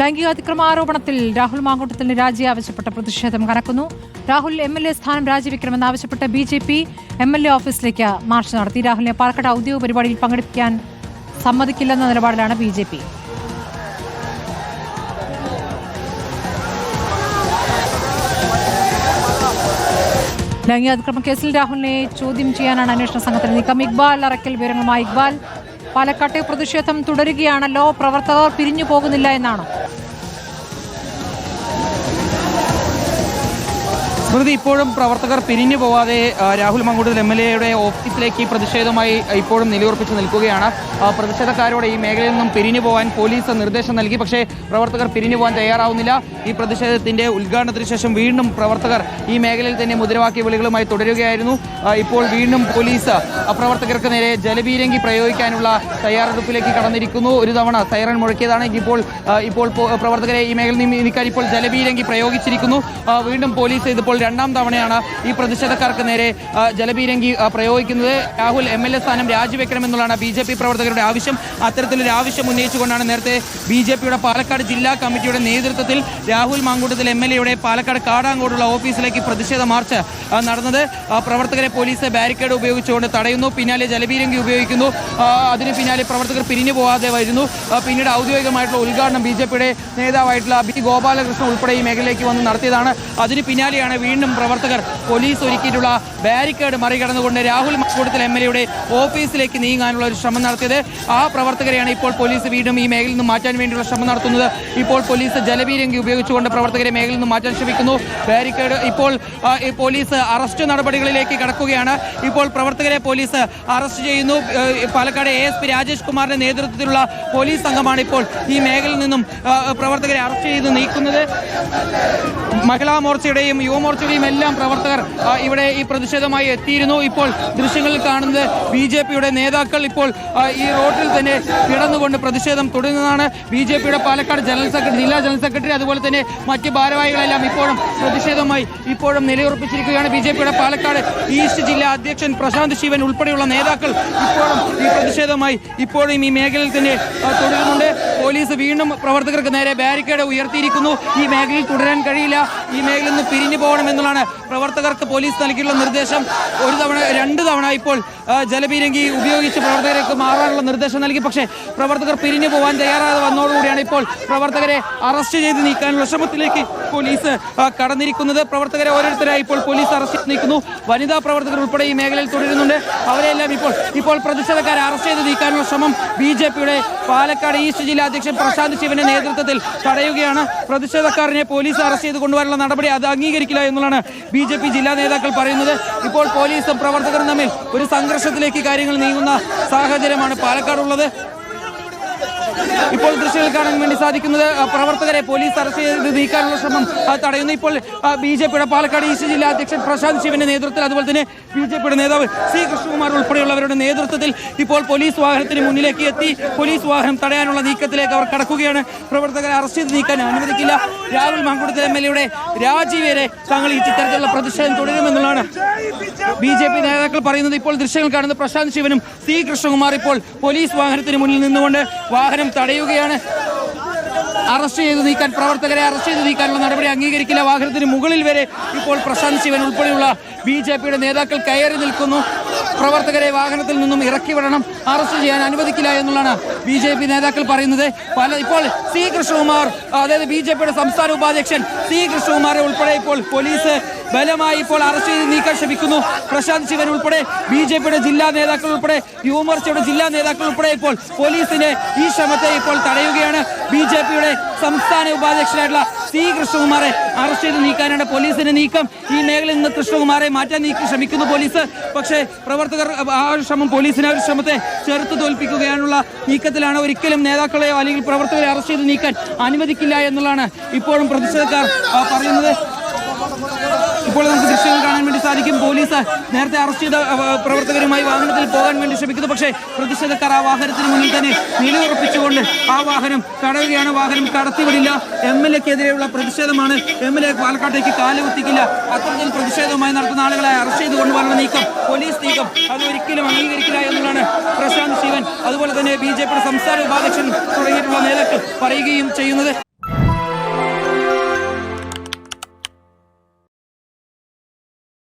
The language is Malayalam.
ലൈംഗികാതിക്രമ ആരോപണത്തിൽ രാഹുൽ മാങ്കൂട്ടത്തിന് രാജി ആവശ്യപ്പെട്ട പ്രതിഷേധം കനക്കുന്നു. രാഹുൽ എം എൽ എ സ്ഥാനം രാജിവെക്കണമെന്നാവശ്യപ്പെട്ട് B J P M L A ഓഫീസിലേക്ക് മാർച്ച് നടത്തി. രാഹുലിനെ പാലക്കാട് ഔദ്യോഗിക പരിപാടിയിൽ പങ്കെടുപ്പിക്കാൻ സമ്മതിക്കില്ലെന്ന നിലപാടിലാണ് ബി ജെ പി. ലൈംഗികാതിക്രമ കേസിൽ രാഹുലിനെ ചോദ്യം ചെയ്യാനാണ് അന്വേഷണ സംഘത്തിന്റെ നീക്കം ഇക്ബാൽ അറക്കൽ വിവരങ്ങളുമായി. ഇക്ബാൽ പാലക്കാട്ടെ പ്രതിഷേധം തുടരുകയാണല്ലോ. പ്രവർത്തകർ പിരിഞ്ഞു പോകുന്നില്ല എന്നാണ്? സ്മൃതി ഇപ്പോഴും പ്രവർത്തകർ പിരിഞ്ഞു പോവാതെ രാഹുൽ മങ്കൂട്ടത്തിൽ എം എൽ എയുടെ ഓഫീസിലേക്ക് പ്രതിഷേധമായി ഇപ്പോഴും നിലയുറപ്പിച്ച് നിൽക്കുകയാണ്. പ്രതിഷേധക്കാരോട് ഈ മേഖലയിൽ നിന്നും പിരിഞ്ഞു പോകാൻ പോലീസ് നിർദ്ദേശം നൽകി. പക്ഷേ പ്രവർത്തകർ പിരിഞ്ഞു പോകാൻ തയ്യാറാവുന്നില്ല. ഈ പ്രതിഷേധത്തിന്റെ ഉദ്ഘാടനത്തിന് ശേഷം വീണ്ടും പ്രവർത്തകർ ഈ മേഖലയിൽ തന്നെ മുദ്രാവാക്യ വിളികളുമായി തുടരുകയായിരുന്നു. ഇപ്പോൾ വീണ്ടും പോലീസ് പ്രവർത്തകർക്ക് നേരെ ജലപീരങ്കി പ്രയോഗിക്കാനുള്ള തയ്യാറെടുപ്പിലേക്ക് കടന്നിരിക്കുന്നു. ഒരു തവണ സൈറൺ മുഴക്കിയതാണ്. ഇപ്പോൾ ഇപ്പോൾ പ്രവർത്തകരെ ഈ മേഖലയിൽ നീക്കാൻ ഇപ്പോൾ ജലപീരങ്കി പ്രയോഗിച്ചിരിക്കുന്നു. വീണ്ടും പോലീസ് ഇതിപ്പോൾ രണ്ടാം തവണയാണ് ഈ പ്രതിഷേധക്കാർക്ക് നേരെ ജലപീരങ്കി പ്രയോഗിക്കുന്നത്. രാഹുൽ എം എൽ എ സ്ഥാനം രാജിവെക്കണമെന്നുള്ളതാണ് ബി ജെ പി പ്രവർത്തകരുടെ ആവശ്യം. അത്തരത്തിലൊരു ആവശ്യം ഉന്നയിച്ചുകൊണ്ടാണ് നേരത്തെ ബി ജെ പിയുടെ പാലക്കാട് ജില്ലാ കമ്മിറ്റിയുടെ നേതൃത്വത്തിൽ രാഹുൽ മാങ്കൂട്ടത്തിൽ എം എൽ എയുടെ പാലക്കാട് കാടാങ്കോടുള്ള ഓഫീസിലേക്ക് പ്രതിഷേധ മാർച്ച് നടന്നത്. പ്രവർത്തകരെ പോലീസ് ബാരിക്കേഡ് ഉപയോഗിച്ചുകൊണ്ട് തടയുന്നു. പിന്നാലെ ജലപീരങ്കി ഉപയോഗിക്കുന്നു. അതിന് പിന്നാലെ പ്രവർത്തകർ പിരിഞ്ഞു പോകാതെ വരുന്നു. പിന്നീട് ഔദ്യോഗികമായിട്ടുള്ള ഉദ്ഘാടനം ബി ജെ പിയുടെ നേതാവായിട്ടുള്ള ബി ഗോപാലകൃഷ്ണൻ ഉൾപ്പെടെ ഈ മേഖലയിലേക്ക് വന്ന് നടത്തിയതാണ്. അതിന് പിന്നാലെയാണ് വീണ്ടും പ്രവർത്തകർ പോലീസ് ഒരുക്കിയിട്ടുള്ള ബാരിക്കേഡ് മറികടന്നുകൊണ്ട് രാഹുൽ മക്കൂട്ടത്തിൽ എം എൽ എയുടെ ഓഫീസിലേക്ക് നീങ്ങാനുള്ള ഒരു ശ്രമം നടത്തിയത്. ആ പ്രവർത്തകരെയാണ് ഇപ്പോൾ പോലീസ് വീണ്ടും ഈ മേഖലയിൽ നിന്ന് മാറ്റാൻ വേണ്ടിയുള്ള ശ്രമം നടത്തുന്നത്. ഇപ്പോൾ പോലീസ് ജലപീരങ്കി ഉപയോഗിച്ചുകൊണ്ട് പ്രവർത്തകരെ മേഖലയിൽ നിന്ന് മാറ്റാൻ ശ്രമിക്കുന്നു. ബാരിക്കേഡ് ഇപ്പോൾ പോലീസ് അറസ്റ്റ് നടപടികളിലേക്ക് കടക്കുകയാണ്. ഇപ്പോൾ പ്രവർത്തകരെ പോലീസ് അറസ്റ്റ് ചെയ്യുന്നു. Palakkad A S P Rajesh കുമാറിന്റെ നേതൃത്വത്തിലുള്ള പോലീസ് സംഘമാണ് ഇപ്പോൾ ഈ മേഖലയിൽ നിന്നും പ്രവർത്തകരെ അറസ്റ്റ് ചെയ്ത് നീക്കുന്നത്. മഹിളാ മോർച്ചയുടെയും യുവമോർച്ചയുടെയും എല്ലാം പ്രവർത്തകർ ഇവിടെ ഈ പ്രതിഷേധമായി എത്തിയിരുന്നു. ഇപ്പോൾ ദൃശ്യങ്ങളിൽ കാണുന്നത് ബി ജെ പിയുടെ നേതാക്കൾ ഇപ്പോൾ ഈ റോഡിൽ തന്നെ കിടന്നുകൊണ്ട് പ്രതിഷേധം തുടരുന്നതാണ്. ബി ജെ പിയുടെ പാലക്കാട് ജനറൽ സെക്രട്ടറി ജില്ലാ ജനറൽ സെക്രട്ടറി അതുപോലെ തന്നെ മറ്റ് ഭാരവാഹികളെല്ലാം ഇപ്പോഴും പ്രതിഷേധമായി ഇപ്പോഴും നിലയുറപ്പിച്ചിരിക്കുകയാണ്. ബി ജെ പിയുടെ പാലക്കാട് ഈസ്റ്റ് ജില്ലാ അധ്യക്ഷൻ പ്രശാന്ത് ശിവൻ ഉൾപ്പെടെയുള്ള നേതാക്കൾ ഇപ്പോഴും ഈ പ്രതിഷേധമായി ഇപ്പോഴും ഈ മേഖലയിൽ തന്നെ തുടരുന്നുണ്ട്. പോലീസ് വീണ്ടും പ്രവർത്തകർക്ക് നേരെ ബാരിക്കേഡ് ഉയർത്തിയിരിക്കുന്നു. ഈ മേഖലയിൽ തുടരാൻ കഴിയില്ല. ഈ മേഖലയിൽ നിന്ന് പിരിഞ്ഞു പോകണമെന്നുള്ളതാണ് പ്രവർത്തകർക്ക് പോലീസ് നൽകിയിട്ടുള്ള നിർദ്ദേശം. ഒരു തവണ രണ്ട് തവണ ഇപ്പോൾ ജലപീരങ്കി ഉപയോഗിച്ച് പ്രവർത്തകർക്ക് മാറാനുള്ള നിർദ്ദേശം നൽകി. പക്ഷേ പ്രവർത്തകർ പിരിഞ്ഞു പോകാൻ തയ്യാറാതെ വന്നതോടുകൂടിയാണ് ഇപ്പോൾ പ്രവർത്തകരെ അറസ്റ്റ് ചെയ്ത് നീക്കാനുള്ള ശ്രമത്തിലേക്ക് പോലീസ് കടന്നിരിക്കുന്നത്. പ്രവർത്തകരെ ഓരോരുത്തരായി ഇപ്പോൾ പോലീസ് അറസ്റ്റ് ചെയ്ത് നീക്കുന്നു. വനിതാ പ്രവർത്തകർ ഉൾപ്പെടെ ഈ മേഖലയിൽ തുടരുന്നുണ്ട്. അവരെല്ലാം ഇപ്പോൾ ഇപ്പോൾ പ്രതിഷേധക്കാരെ അറസ്റ്റ് ചെയ്ത് നീക്കാനുള്ള ശ്രമം ബി ജെ പിയുടെ പാലക്കാട് ഈസ്റ്റ് ജില്ലാ അധ്യക്ഷൻ പ്രശാന്ത് ശിവന്റെ നേതൃത്വത്തിൽ തടയുകയാണ്. പ്രതിഷേധക്കാരനെ പോലീസ് അറസ്റ്റ് ചെയ്ത് കൊണ്ടുവരാനുള്ള നടപടി അത് അംഗീകരിക്കില്ല എന്നുള്ളതാണ് ബി ജെ പി ജില്ലാ നേതാക്കൾ പറയുന്നത്. ഇപ്പോൾ പോലീസും പ്രവർത്തകരും തമ്മിൽ ഒരു സംഘർഷത്തിലേക്ക് കാര്യങ്ങൾ നീങ്ങുന്ന സാഹചര്യമാണ് പാലക്കാടുള്ളത്. ഇപ്പോൾ ദൃശ്യങ്ങൾ കാണാൻ വേണ്ടി സാധിക്കുന്നത് പ്രവർത്തകരെ പോലീസ് അറസ്റ്റ് ചെയ്ത് നീക്കാനുള്ള ശ്രമം തടയുന്നു. ഇപ്പോൾ ബി ജെ പിയുടെ പാലക്കാട് ഈസ്റ്റ് ജില്ലാ അധ്യക്ഷൻ പ്രശാന്ത് ശിവന്റെ നേതൃത്വത്തിൽ അതുപോലെ തന്നെ ബി ജെ പിയുടെ നേതാവ് സി കൃഷ്ണകുമാർ ഉൾപ്പെടെയുള്ളവരുടെ നേതൃത്വത്തിൽ ഇപ്പോൾ പോലീസ് വാഹനത്തിന് മുന്നിലേക്ക് എത്തി. പോലീസ് വാഹനം തടയാനുള്ള നീക്കത്തിലേക്ക് അവർ കടക്കുകയാണ്. പ്രവർത്തകരെ അറസ്റ്റ് ചെയ്ത് നീക്കാൻ അനുവദിക്കില്ല. രാഹുൽ മാങ്കുടത്തിൽ എം എൽ എയുടെ രാജി വരെ തങ്ങൾ ഈ ഇത്തരത്തിലുള്ള പ്രതിഷേധം തുടരുമെന്നുള്ളതാണ് ബി ജെ പി നേതാക്കൾ പറയുന്നത്. ഇപ്പോൾ ദൃശ്യങ്ങൾ കാണുന്ന പ്രശാന്ത് ശിവനും സി കൃഷ്ണകുമാർ ഇപ്പോൾ പോലീസ് വാഹനത്തിന് മുന്നിൽ നിന്നുകൊണ്ട് വാഹനം തടയുകയാണ്. അറസ്റ്റ് ചെയ്ത് നീക്കാൻ പ്രവർത്തകരെ അറസ്റ്റ് ചെയ്ത് നീക്കാനുള്ള നടപടി അംഗീകരിക്കില്ല. വാഹനത്തിന് മുകളിൽ വരെ ഇപ്പോൾ പ്രശാന്ത് ശിവൻ ഉൾപ്പെടെയുള്ള ബി ജെ പിയുടെ നേതാക്കൾ കയറി നിൽക്കുന്നു. പ്രവർത്തകരെ വാഹനത്തിൽ നിന്നും ഇറക്കി വിടണം. അറസ്റ്റ് ചെയ്യാൻ അനുവദിക്കില്ല എന്നുള്ളതാണ് ബി ജെ പി നേതാക്കൾ പറയുന്നത്. പല ഇപ്പോൾ സി കൃഷ്ണകുമാർ അതായത് ബി ജെ പിയുടെ സംസ്ഥാന ഉപാധ്യക്ഷൻ സി കൃഷ്ണകുമാറെ ഉൾപ്പെടെ ഇപ്പോൾ പോലീസ് ബലമായി ഇപ്പോൾ അറസ്റ്റ് ചെയ്ത് നീക്കാൻ ശ്രമിക്കുന്നു. പ്രശാന്ത് ശിവൻ ഉൾപ്പെടെ ബി ജെ പിയുടെ ജില്ലാ നേതാക്കൾ ഉൾപ്പെടെ യുവമോർച്ചയുടെ ജില്ലാ നേതാക്കൾ ഉൾപ്പെടെ ഇപ്പോൾ പോലീസിന്റെ ഈ ശ്രമത്തെ ഇപ്പോൾ തടയുകയാണ്. ബി ജെ പിയുടെ സംസ്ഥാന ഉപാധ്യക്ഷനായിട്ടുള്ള സി കൃഷ്ണകുമാറെ അറസ്റ്റ് ചെയ്ത് നീക്കാനാണ് പോലീസിന്റെ നീക്കം. ഈ മേഖലയിൽ നിന്ന് കൃഷ്ണകുമാറെ മാറ്റാൻ നീക്കി ശ്രമിക്കുന്നു പോലീസ്. പക്ഷേ പ്രവർത്തകർ ആ ഒരു ശ്രമം പോലീസിനെ ആ ഒരു ശ്രമത്തെ ചെറുത്ത് തോൽപ്പിക്കുകയാണുള്ള നീക്കത്തിലാണ് ഒരിക്കലും നേതാക്കളെയോ അല്ലെങ്കിൽ പ്രവർത്തകരെ അറസ്റ്റ് ചെയ്ത് നീക്കാൻ അനുവദിക്കില്ല എന്നുള്ളതാണ് ഇപ്പോഴും പ്രതിഷേധക്കാർ പറയുന്നത്. ഇപ്പോൾ നമുക്ക് ദൃശ്യങ്ങൾ കാണാൻ വേണ്ടി സാധിക്കും. പോലീസ് നേരത്തെ അറസ്റ്റ് ചെയ്ത പ്രവർത്തകരുമായി വാഹനത്തിൽ പോകാൻ വേണ്ടി ശ്രമിക്കുന്നു. പക്ഷേ പ്രതിഷേധക്കാർ ആ വാഹനത്തിന് മുന്നിൽ തന്നെ നിലയുറപ്പിച്ചുകൊണ്ട് ആ വാഹനം തടയുകയാണ് വാഹനം കടത്തിവിടില്ല. എം എൽ എക്കെതിരെയുള്ള പ്രതിഷേധമാണ്. എം എൽ എ പാലക്കാട്ടേക്ക് കാലുകുത്തിക്കില്ല. അത്തരത്തിൽ പ്രതിഷേധവുമായി നടത്തുന്ന ആളുകളെ അറസ്റ്റ് ചെയ്തുകൊണ്ട് കൊണ്ടുപോകാനുള്ള നീക്കം പോലീസ് നീക്കം അത് ഒരിക്കലും അംഗീകരിക്കില്ല എന്നുള്ളതാണ് പ്രശാന്ത് ശിവൻ. അതുപോലെ തന്നെ ബി ജെ പിയുടെ സംസ്ഥാന ഉപാധ്യക്ഷൻ തുടങ്ങിയിട്ടുള്ള നേതാക്കൾ പറയുകയും ചെയ്യുന്നത്.